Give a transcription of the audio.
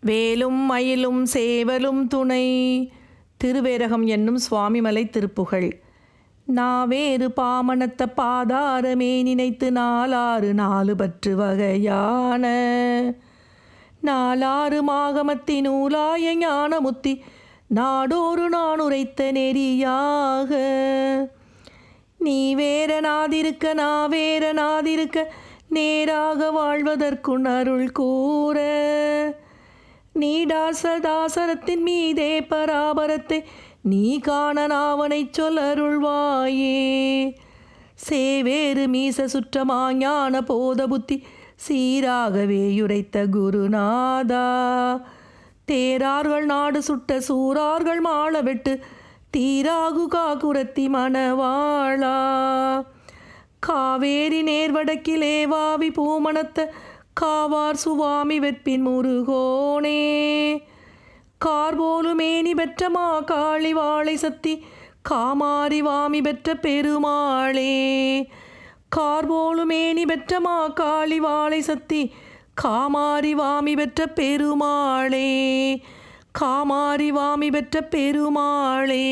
வேலும் மயிலும் சேவலும் துணை. திருவேரகம் என்னும் சுவாமிமலை திருப்புகழ் நாவேறு பாமணத்த பாதாரமே நினைத்து நாலாறு நாலு பற்று வகையான. நாலாறு மாகமத்தி நூலாய ஞானமுத்தி நாடோறு நான் உரைத்த நெறியாக. நீ வேற நாதிருக்க நான் வேற நாதிருக்க நேராக வாழ்வதற்குன் அருள் கூற. நீடாசதாசரத்தின் மீதே பராபரத்தை நீ காண நாவனை சொல்லருள்வாயே. சேவேறு மீச சுற்றமா ஞான போத புத்தி சீராகவே யுரைத்த குருநாதா. தேரார்கள் நாடு சுட்ட சூரார்கள் மாள வெட்டு தீராகு காக்குரத்தி மணவாளா. காவேரி நேர்வடக்கிலே வாவி பூமணத்த காவார் சுவாமி வெற்பின் முருகோனே. கார்போலு மேனி பெற்ற மா காளி வாழை சத்தி காமாரி வாமி பெற்ற பெருமாளே. கார்போலு மேனி பெற்ற மா காளி வாழை சத்தி காமாரி வாமி பெற்ற பெருமாளே. காமாரி வாமி பெற்ற பெருமாளே.